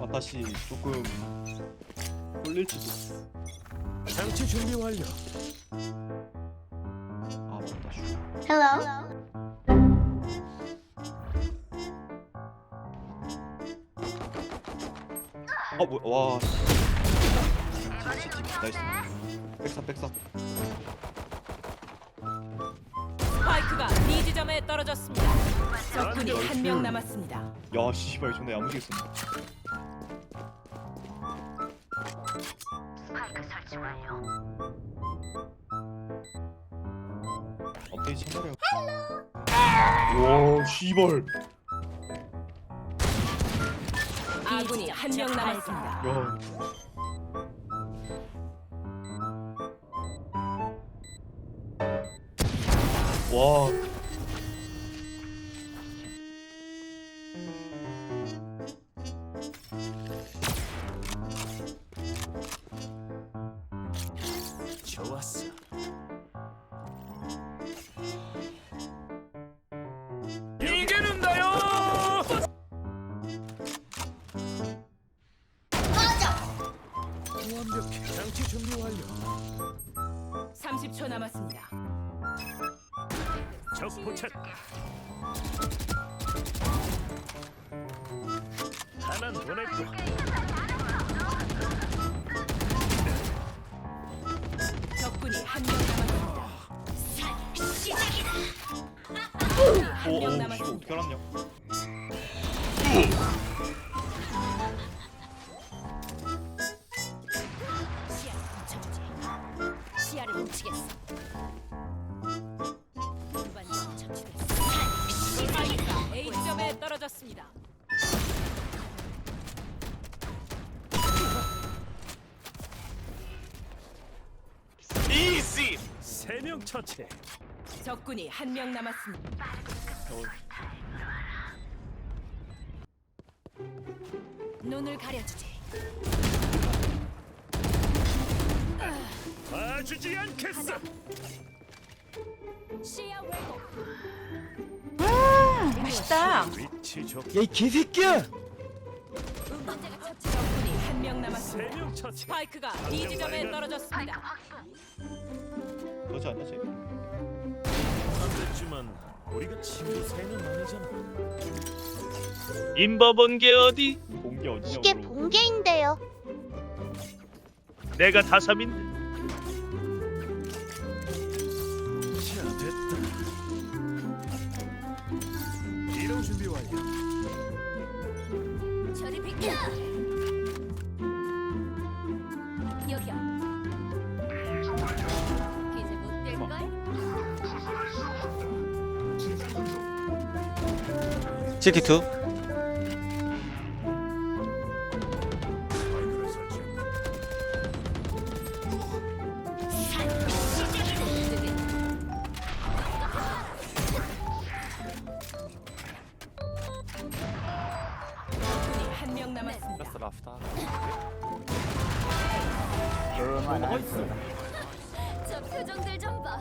아 다시 조금 쏠릴지도 장치 준비 완료. 아 맞다 슈 Hello. 아 뭐야 와 나이스 백사 백사 스파이크가 B 지점에 떨어졌습니다. 적군이 한 명 남았습니다. 야 씨발 존나 야무지게 쏜다 업데이트 참여해 와 씨발 아군이 한 명 남았습니다. 야 와. 좋았어. 이기는다요. 완벽해. 장치 준비 완료. 30초 남았습니다. 적 포착. 하나 보냈고. 적군이 한 명 남았습니다. 한 오오 명씨 남았습니다. 시야를 훔쳐주지. 시야를 훔치겠어. 세명 처치. 적군이 한 명 남았습니다. 어, 눈을 가려주지. 봐주지 않겠어. 시야 왜곡. 맛있다. 위치 좋. 야이 개새끼야! 처치. 적군이 한 명 남았습니다. 세명 처치. 스파이크가 B 지점에 떨어졌습니다. 그렇지 않냐 쟤? 안 됐지만 우리가 친구 세는 아니잖아. 임버본 게 어디? 본게 어디냐고 이게. 본게인데요. 내가 다삼인데 자 됐다. 이동 준비 완료. 저리 비켜. CT2 적군이 한명 남았습니다. 저 표정들 좀 봐.